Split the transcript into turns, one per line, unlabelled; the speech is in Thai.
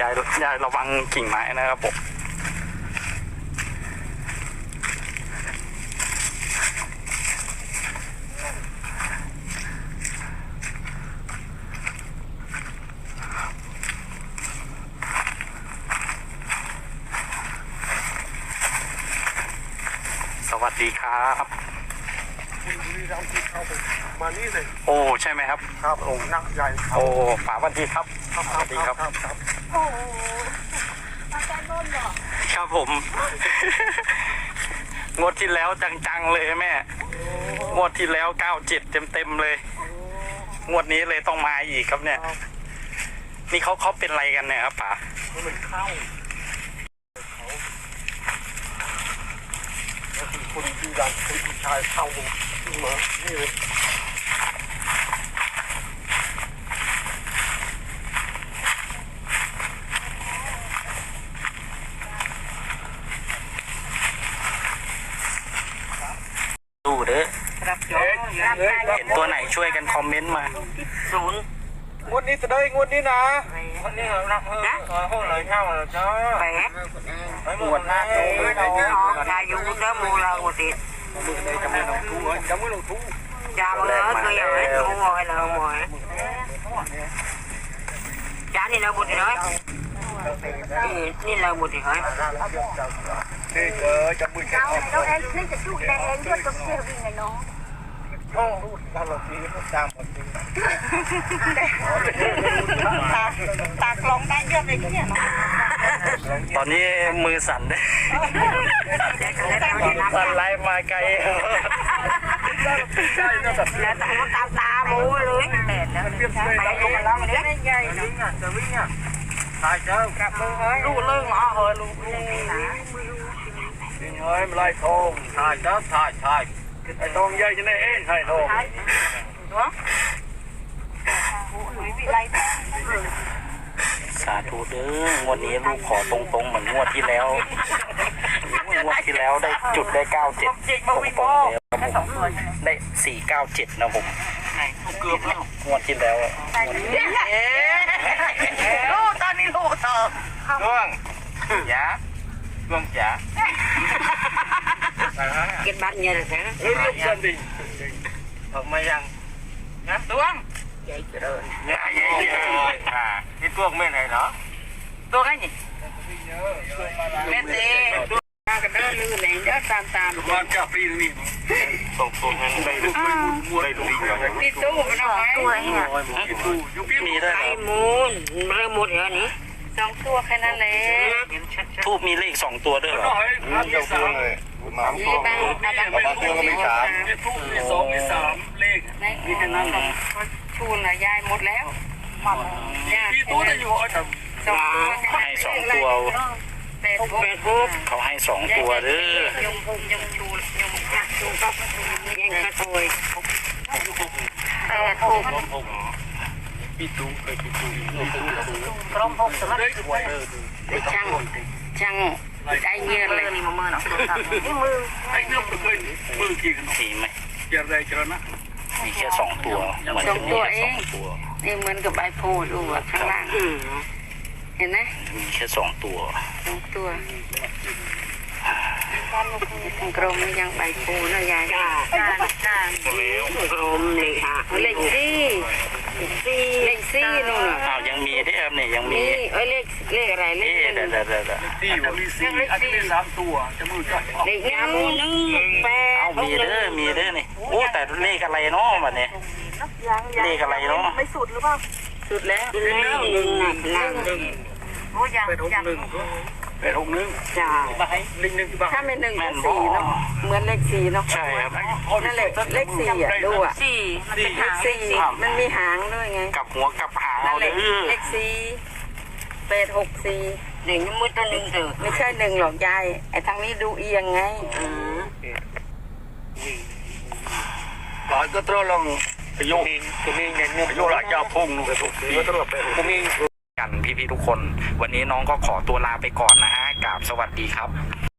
ยายยายระวังกิ่งไม้นะครับผมสวัสดีครับ
คุณบุรีรัมย์ที่เข้าไปมานี่เลย
โอ้ ใช่ไหมครับ
ครับโอ้นักใหญ่เขา
โอ้ป๋าสวัสดีครับ
ครับ
สวัสดีครับ
ครับครับ
โอ้โหมาแก้บนเหรอ
ครับผม งวดที่แล้วจังๆเลยแม่ งวดที่แล้วเก้าเจ็ดเต็มๆเลย งวดนี้เลยต้องมาอีกครับเนี่ย นี่เขาเขาเป็นอะไรกันเนี่ยครับป๋า
มันเหมือนเข้าเขาแล้วคือคนบุรีรัมย์คือผู้ชายเข้ามานี่เลย
ดูเด้อ
รับจ
เอ๊ะ
รับ
เอ๊ะ
ได้
เห็นตัวไหนช่วยกันคอมเมนต์มา
ศูนย์
งวดนี้จะได้งวดนี้นะงวดนี้เรานักเออห้องเลยเช่าเลยจ้า
แปด
ไม่หมดนะโอ้ย
สองชายอยู่เดิมมูลาอุติ
มือในจมือลงทุ่งจมือลงทุ่ง
จามือคืออย่างไรมูมอยเลยมอยจานี่เราบุตรน้อยนี่เราบุตรน้อย
นี่เจอจมือแค่
เราเองนี่จะจุดแดงด้วยตรงเที่ยววิ่งไงน้อง
โอ้ตลกดีก็ตามหมดจริง
ตากตากลองได้เยอะเลยเนี่ยน้อง
ตอนนี้มือสั่นด้วยสั่นไล่มาไกล
แล้วตาตาตาโมูเลยแปดแล้ว
เปลี่ยนเลยเราลงมาล้างมันได้ไงลิงอะจะวิ่งอะตายเจ้ากลับมือเฮ้ย
ลูกเลิกอ๋อเฮ้ยลูกลูกนี่
งเฮ้ยมาไล่ทองตายเจ้าตายตาย ไอ้ทองใหญ่จะได้เอ็นให้ทอง
วิไล
สาธุเด้องวดนี้ลูกขอตรงๆเหมือนงวดที่แล้วงวดที่แล้วได้จุดได้เก้าเจ็ดตรงๆเลยครับผมได้สี่เก้าเจ็ดนะผมเกือบแล้วงวดที่แล้วอะ
ลูกตอนนี้ลูกเธอ
ล่วงยาล่วงจ๋า
กินบ้านเนี่ยเลยนะ
เฮ้ยลูกจันดิทำไมยังนะตัวง
ใหญ่เจริญ
เนี่ยอ่านี่ตัวไม่ไหนเนาะ
ตัวไงนี่แม่เต้กันเด้อลือเลยเด้อตามตาม
บ้านกาปีนี่ตกตรงนั้นได้ลูกได้ลูกได้ลูก
พี่ตู้มันเอาไว้ตัวเนี่ย
ตู้ยุบ
มีด้วยเหร
ไอ้
อ
มูนเริ่มหมดแล้วนี่สองตัวแค่นั้นแหละ
ทูบมีเลขสองตัวด้วยเหรอ
น้อยพันที่สาม
นี่บางบางตัวมีสาม
มีทูมีสองมีสามเลข
มีแค่นั้นชูนละยายหมดแล้วยาย
พี่ตู้จะอยู่เอาแต่
สองตัว
ให้สองตัว
เป็ดเป็ดปุ๊บ
เขาให้สองตัวเด้อย
งพงยงชูยงยักชูก็ยังกระโวยแปดหก
พี่ตู้เคยพี่ตู้พี่ตู้
กลมหกสมัครช่างช่าง ได้เงินเลยนี่มือเนาะนี่มือ
ไอ้เนี่ยเคยมือกี่กัน
มีไหม
จะอะไรจะนะ
มีแค่สองตัวเหมือนจะมีแค่สองตัว
นี่เหมือนกับใบโพดูอะข้างล่างเห็นไหม
มีแค่สองตัว
สองตัวทางกรมยังใบโพนะยายจ้าจ้าจ้ากรมเลยค่ะเลขสี่สี่เลขสี่
อ้าวยังมีด้วยครับเนี่ยยังมี
นี่เอ้ยเลขเลขอะไรเล
เอ๊ะ
ขห
เดี๋ยว
นึ่ง
เดี๋ยวเดี๋ยวเดี๋ยว
ที่วันนี้สี่อันนี้สามตัวจะมือจับ
เลขหนึ่งหนึ่งแปด
เอ้ามีเด้อมีเด้อนี่โอ้แต่เลขอะไรเนาะบัดนี้
ยังยัง
เลขอะไรเนาะ
ไม่สุดหรือเปล่า
สุดแล้วสุดแล้วหนึ่งหนึ่งหนึ่ง
โอ้ยัง
เป็นหก
ยัง
หนึ่งเป็นหกหนึ่ง
จ้า
ลิงหนึ่งที่บ้าน
ถ้าเป็นหนึ่งกับสี่เนาะเหมือนเลขสี่เนาะ
ใช่ครับ
นั่นแหละเลขสี่อะดูอะ
สี่มันเป็นหาง
สี่มันมีหางด้วยไง
กลับหัวกลับหาง
นั่
เอา
นแห
เด้
ละ
อ
เลขสี่แปดหกสี่หนึ่งมุดตัวหนึ่งเถอะไม่ใช่หนึ่งหรอกยายไอ้ทางนี้ดูเอียงไง
ก่อนก็ต้องลองไปโยกตัวนี้เนี่ยเนี่ยไปโยกหลังยาพุ่งนู่นไปถูกก็ต้องไปตัวนี้
กันพี่ๆทุกคน วันนี้น้องก็ขอตัวลาไปก่อนนะฮะกราบสวัสดีครับ